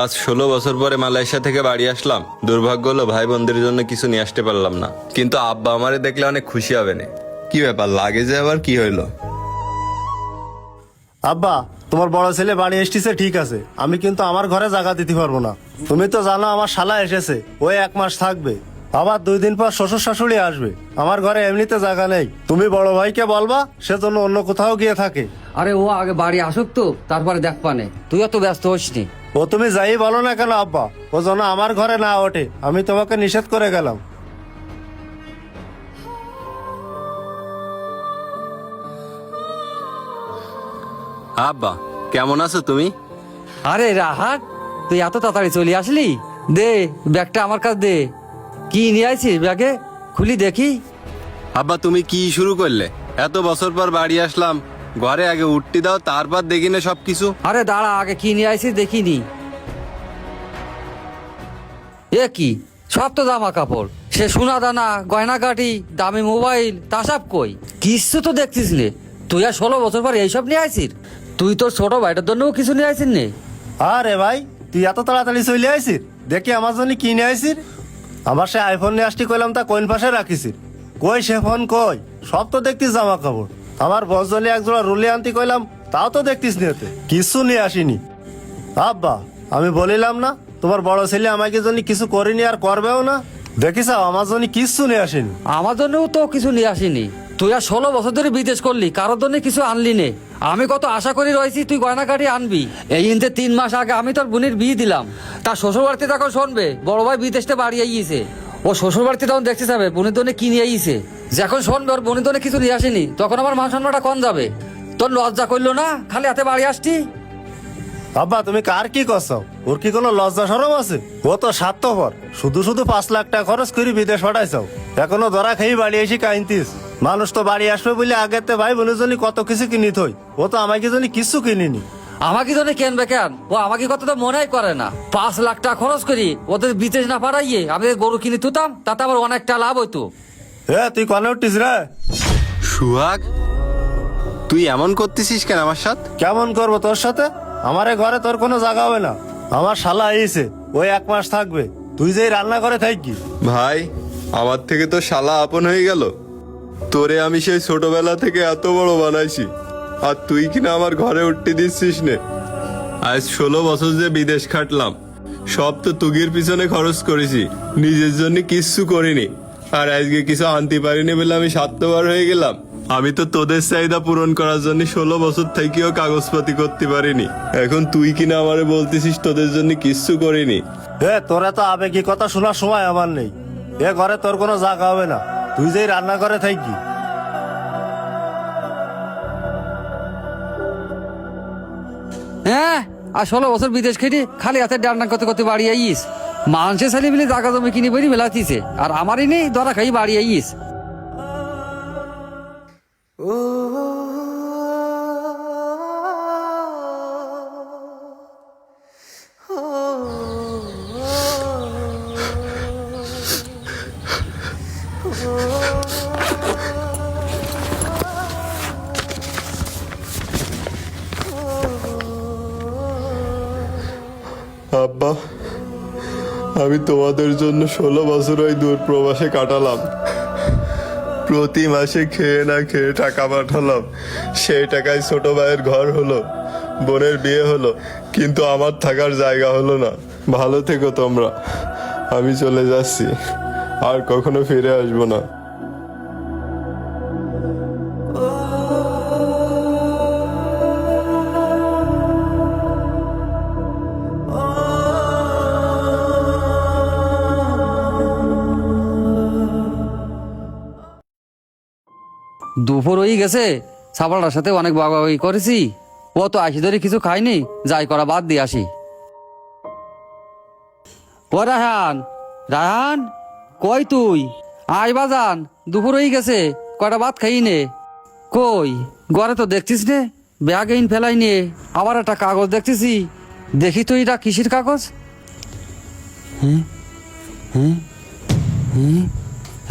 আজ ষোলো বছর পরে মালয়েশিয়া থেকে বাড়ি আসলাম। দুর্ভাগ্য হলো ভাই বোনদের জন্য কিছু নিয়ে আসতে পারলাম না। কিন্তু আব্বা আমারে দেখলে অনেক খুশি হবে না কি ব্যাপার লাগে যে আবার কি হইল? আব্বা তোমার বড় ছেলে বাড়ি এসেছে ঠিক আছে। আমি কিন্তু আমার ঘরে জায়গা দিতে পারব না। তুমি তো জানো আমার শালা এসেছে ওই এক মাস থাকবে। আবার দুই দিন পর শ্বশুর শাশুড়ি আসবে। আমার ঘরে এমনিতে জায়গা নেই। তুমি বড় ভাইকে বলবা সে সেজন্য অন্য কোথাও গিয়ে থাকে। আরে ও আগে বাড়ি আসুক তো তারপরে দেখ পানে। তুই অত ব্যস্ত হোস নি ও তুমি যাই বলো না কেন আব্বা? ও যেন আমার ঘরে না ওঠে। আমি তোমাকে নিষেধ করে গেলাম। আব্বা কেমন আছো তুমি? আরে রাহাত তুই এত তাড়াতাড়ি চলে আসলি? দে ব্যাগটা আমার কাছে দে। কি নিয়ে আইছিস ব্যাগে? খুলি দেখি। আব্বা তুমি কি শুরু করলে? এত বছর পর বাড়ি আসলাম। ঘরে আগে উঠতে দাও তারপর দেখি না সবকিছু। আরে দাঁড়া আগে কি নিয়ে আইছিস দেখিনি। এ কি? সব তো জামা কাপড়। সে সোনা দানা গয়নাগাটি দামি মোবাইল তা সব কই? কিছু তো দেখছিস নে। তুই আর ষোলো বছর পর এইসব নিয়ে আইছিস? তুই তোর ছোট ভাইটার জন্যও কিছু নিয়ে আইছিস নে? আরে ভাই তুই এত তাড়াতাড়ি চলে আইসির দেখি আমার জন্য কি নিয়ে আইসির আমার সে আইফোন নিয়ে আসটি কইলাম তা কোন পাশে রাখিস কই সে ফোন কই? সব তো দেখতিস জামা কাপড়। আমার বজলে একজোড়া রুলি আনতে কইলাম, তাও তো দেখতিস নিতে কিছু নিয়ে আসিনি। আব্বা, আমি বলিলাম না, তোমার বড় ছেলে আমাকে জন্য কিছু করিনি আর করবেও না। দেখিস আমার জন্য কিচ্ছু নিয়ে আসেনি। আমার জন্যও তো কিছু নিয়ে আসিনি। তুই আর ষোলো বছর ধরে বিদেশ করলি, কারোর জন্য কিছু আনলি নে। আমি কত আশা করি রয়েছি তুই গয়না কাটি আনবি। এই ইনতে তিন মাস আগে আমি তোর বোনের বিয়ে দিলাম। তার শ্বশুর বাড়িতে তখন শুনবে, বড় ভাই বিদেশে বাড়ি আইয়েছে। ও শ্বশুর বাড়িতে তখন দেখতে যাবে, বোনের জন্য কি নিয়ে আইছে। যখন শুনবে ওর বোনের জন্য কিছু নিয়ে আসেনি, তখন আমার মান সম্মানটা কম যাবে। তোর লজ্জা করল না? খালি হাতে বাড়ি আসছি বাবা তুমি কার কি করছ? ওর কি কোনো লজ্জা সরম আছে? ও তো স্বার্থপর। শুধু শুধু পাঁচ লাখ টাকা খরচ করে বিদেশ পাঠাইছাও এখনও ধরা খেয়ে বাড়ি এসে কাইনতিস মানুষ তো বাড়ি আসবে বলে আগেতে ভাই বোনের জন্য কত কিছু কিনি থই ও তো আমাকে জন্য কিছু কিনিনি। আমাকে জন্য কেনবে কেন? ও আমাকে কথা তো মনেই করে না। পাঁচ লাখ টাকা খরচ করি ওদের বিদেশ না পাঠাইয়ে আমি গরু কিনে তুতাম তাতে আবার অনেকটা লাভ হইতো। এ তুই কনে উঠিস রে? সুহাগ তুই এমন করতেছিস কেন আমার সাথে? কেমন করব তোর সাথে? আমার এ ঘরে তোর কোনো জায়গা হবে না। আমার শালা আইছে ওই এক মাস থাকবে। তুই যেই রান্না করে থাকি। ভাই আমার থেকে তো শালা আপন হয়ে গেল। তোরে আমি সেই ছোটবেলা থেকে এত বড় বানাইছি। আর তুই কিনা আমার ঘরে উঠতে দিচ্ছিস নে। আজ ষোলো বছর যে বিদেশ খাটলাম সব তো তুগির পিছনে খরচ করেছি, নিজের জন্য কিচ্ছু করিনি। আর আজকে কিছু আনতে পারিনি বলে আমি স্বার্থবার হয়ে গেলাম। আমি তো তোদের চাহিদা পূরণ করার জন্য ষোলো বছর থেকেও কাগজপাতি করতে পারিনি। এখন তুই কিনা আমারে বলতেছিস তোদের জন্য কিচ্ছু করিনি। এ তোরা তো আবেগী কথা শোনার সময় আমার নেই। এ ঘরে তোর কোনো জায়গা হবে না। তুই যেই রান্না করে থাকি হ্যাঁ? আর ষোলো বছর বিদেশ খেটে খালি হাতে ডান্ডা করতে করতে বাড়ি আইস। মানুষের ছেলে মিলে জাগা জমি কিনে বেরিয়ে মেলাতিছে আর আমারই নেই দরা খাই বাড়ি আইস। আব্বা, আমি তোমাদের জন্য ষোলো বছর ওই দূর প্রবাসে কাটালাম। প্রতি মাসে খেয়ে না খেয়ে টাকা পাঠালাম। সেই টাকায় ছোট ভাইয়ের ঘর হলো, বোনের বিয়ে হলো, কিন্তু আমার থাকার জায়গা হলো না। ভালো থেকো তোমরা। আমি চলে যাচ্ছি। আর কখনো ফিরে আসব না। দুপুর হয়ে গেছে সাবালটার সাথে অনেক বাগাবাগি করেছি। ও তো আসি ধরে কিছু খাইনি যাই করা বাদ দিয়ে আসি। ও রাহান রাহান কই তুই? আয় বাজান, দুপুর হয়ে গেছে কয়টা ভাত খাই নে? কই, ঘরে তো দেখছিস নে, ব্যাগ ইন ফেলাই নিয়ে আবার একটা কাগজ দেখতেছি, দেখি তুই এটা কিসির কাগজ?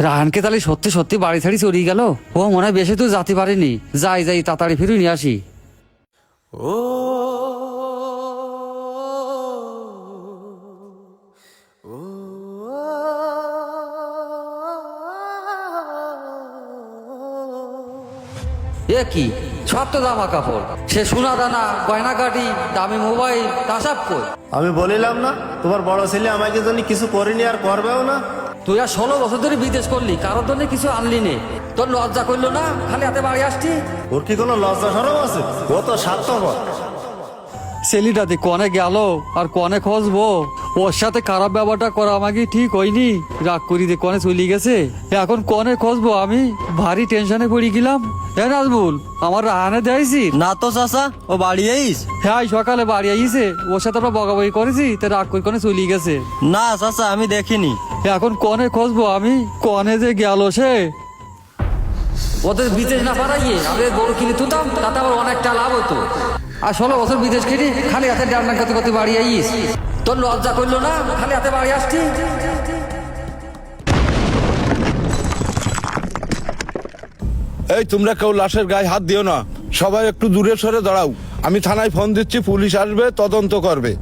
রাহানকে তাহলে সত্যি সত্যি বাড়ি ছাড়ি চড়িয়ে গেল? ও মনে হয় বেশি তো যাতে পারেনি। যাই যাই, তাড়াতাড়ি ফিরে নিয়ে আসি। ও কি? সব তো দামা কাপড়। সে সোনা দানা গয়নাকাটি দামি মোবাইল, তা সব কই? আমি বলিলাম না, তোমার বড় ছেলে আমাকে জন্য কিছু করিনি আর করবেও না। তুই আর ষোলো বছর ধরে বিদেশ করলি কারোর জন্য কিছু আনলি নে। তোর লজ্জা করল না? খালি হাতে বাড়ি আসছি। ওর কি কোনো লজ্জা সরম আছে? ও তো স্বার্থপর। ছেলেটাতে কনে গেল আর কনে খসবো। ওর সাথে খারাপ ব্যবহারটা করা আমাকে ঠিক হয়নি। রাগ করি দিয়ে কনে চলে গেছে। এখন কনে খসবো আমি? ভারী টেনশনে পড়ে গেলাম। হ্যাঁ নাজবুল আমার রাহানে দেয়ছি না তো চাচা ও বাড়ি আইস। হ্যাঁ এই সকালে বাড়ি আইছে। ওর সাথে আমরা বগাবগি করেছি তা রাগ করে কনে চলে গেছে। না চাচা আমি দেখিনি। এখন কনে খসবো আমি? কনে যে গেল সে? ওদের বিদেশ না পারাইয়ে আমি গরু কিনে তুলতাম তাতে আমার অনেকটা লাভ হতো। আর ষোলো বছর বিদেশ খেলি খালি হাতে ডান্না করতে করতে বাড়ি আইস। তোর লজ্জা করল না? খালি হাতে বাড়ি আসছি। এই তোমরা কেউ লাশের গায়ে হাত দিও না। সবাই একটু দূরে সরে দাঁড়াও। আমি থানায় ফোন দিচ্ছি পুলিশ আসবে তদন্ত করবে।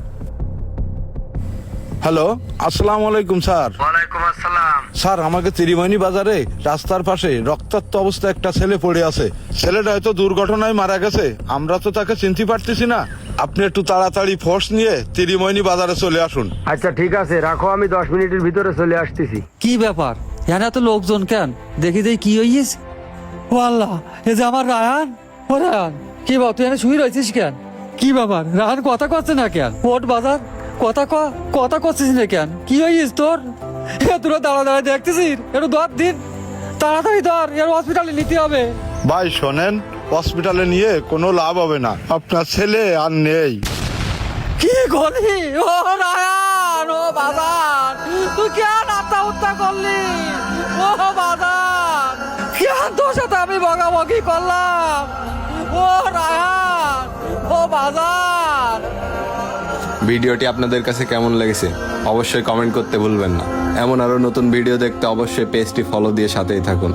হ্যালো আসসালাম আলাইকুম স্যার। ওয়ালাইকুম আসসালাম। স্যার আমাকে তিরিমানি বাজারে রাস্তার পাশে রক্তাক্ত অবস্থায় একটা ছেলে পড়ে আছে। ছেলেটা হয়তো দুর্ঘটনায় মারা গেছে। আমরা তো তাকে চিনতে পারতেছি না। আপনি একটু তাড়াতাড়ি ফোর্স নিয়ে তিরিময়নি বাজারে চলে আসুন। আচ্ছা ঠিক আছে রাখো আমি দশ মিনিটের ভিতরে চলে আসতেছি। কি ব্যাপার? এখানে এত লোকজন কেন? দেখি দেখি কি হইস ও আল্লাহ এ যে আমার রায়ান ও রায়ান কি বাবা তুই এখানে শুয়ে রয়েছিস কেন? কি ব্যাপার? রায়ান কথা করছে না কেন? ওট বাজার? কথা ক কথা করছিস না কেন? কি হইস তোর? তোরা দাঁড়া দাঁড়া দেখতেছিস? একটু দর দিন। তাড়াতাড়ি ধর এর হসপিটালে নিতে হবে। ভাই শোনেন হসপিটালে নিয়ে কোনো লাভ হবে না। আপনার ছেলে আর নেই। কি করলি? ও রায়ান ও বাজার তুই কেন আত্মা হত্যা করলি? ও বাজার কেন তোর সাথে আমি বকাবকি করলাম? ভিডিওটি আপনাদের কাছে কেমন লেগেছে অবশ্যই কমেন্ট করতে ভুলবেন না। এমন আরও নতুন ভিডিও দেখতে অবশ্যই পেজটি ফলো দিয়ে সাথেই থাকুন।